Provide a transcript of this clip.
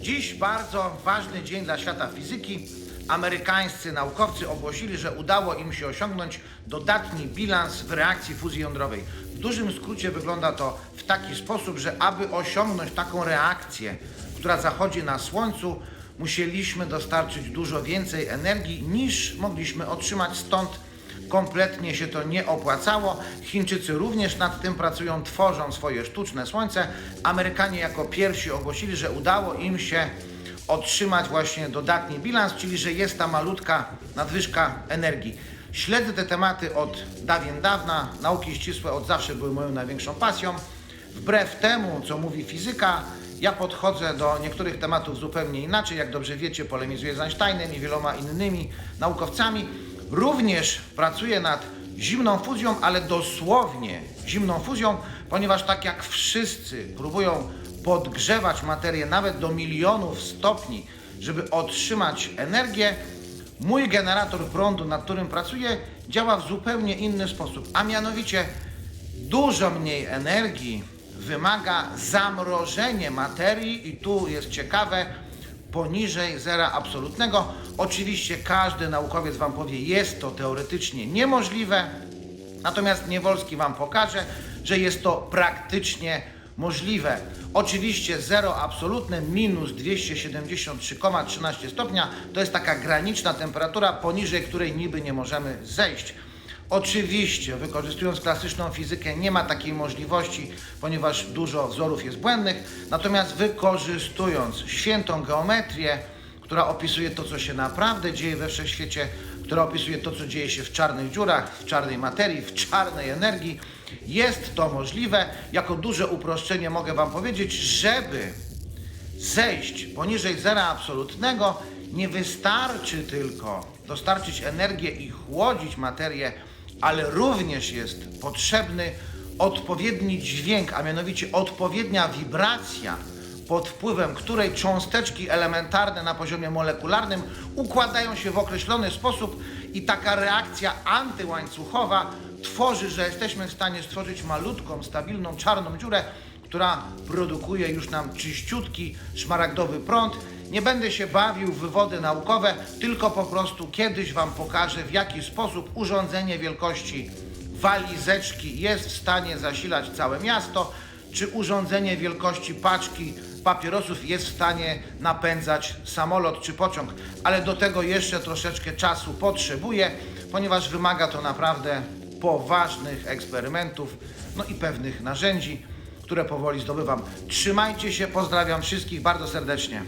Dziś bardzo ważny dzień dla świata fizyki. Amerykańscy naukowcy ogłosili, że udało im się osiągnąć dodatni bilans w reakcji fuzji jądrowej. W dużym skrócie wygląda to w taki sposób, że aby osiągnąć taką reakcję, która zachodzi na Słońcu, musieliśmy dostarczyć dużo więcej energii niż mogliśmy otrzymać stąd kompletnie się to nie opłacało. Chińczycy również nad tym pracują, tworzą swoje sztuczne słońce. Amerykanie jako pierwsi ogłosili, że udało im się otrzymać właśnie dodatni bilans, czyli że jest ta malutka nadwyżka energii. Śledzę te tematy od dawien dawna. Nauki ścisłe od zawsze były moją największą pasją. Wbrew temu, co mówi fizyka, ja podchodzę do niektórych tematów zupełnie inaczej. Jak dobrze wiecie, polemizuję z Einsteinem i wieloma innymi naukowcami. Również pracuję nad zimną fuzją, ale dosłownie zimną fuzją, ponieważ tak jak wszyscy próbują podgrzewać materię nawet do milionów stopni, żeby otrzymać energię, mój generator prądu, nad którym pracuję, działa w zupełnie inny sposób, a mianowicie dużo mniej energii wymaga zamrożenie materii i tu jest ciekawe, poniżej zera absolutnego. Oczywiście każdy naukowiec Wam powie, jest to teoretycznie niemożliwe, natomiast Niewolski Wam pokaże, że jest to praktycznie możliwe. Oczywiście zero absolutne minus 273,13 stopnia to jest taka graniczna temperatura, poniżej której niby nie możemy zejść. Oczywiście, wykorzystując klasyczną fizykę, nie ma takiej możliwości, ponieważ dużo wzorów jest błędnych. Natomiast wykorzystując świętą geometrię, która opisuje to, co się naprawdę dzieje we wszechświecie, która opisuje to, co dzieje się w czarnych dziurach, w czarnej materii, w czarnej energii, jest to możliwe. Jako duże uproszczenie mogę Wam powiedzieć, żeby zejść poniżej zera absolutnego, nie wystarczy tylko dostarczyć energię i chłodzić materię, ale również jest potrzebny odpowiedni dźwięk, a mianowicie odpowiednia wibracja, pod wpływem której cząsteczki elementarne na poziomie molekularnym układają się w określony sposób i taka reakcja antyłańcuchowa tworzy, że jesteśmy w stanie stworzyć malutką, stabilną, czarną dziurę, która produkuje już nam czyściutki, szmaragdowy prąd. Nie będę się bawił w wywody naukowe, tylko po prostu kiedyś Wam pokażę, w jaki sposób urządzenie wielkości walizeczki jest w stanie zasilać całe miasto, czy urządzenie wielkości paczki papierosów jest w stanie napędzać samolot czy pociąg, ale do tego jeszcze troszeczkę czasu potrzebuję, ponieważ wymaga to naprawdę poważnych eksperymentów, no i pewnych narzędzi, które powoli zdobywam. Trzymajcie się, pozdrawiam wszystkich bardzo serdecznie.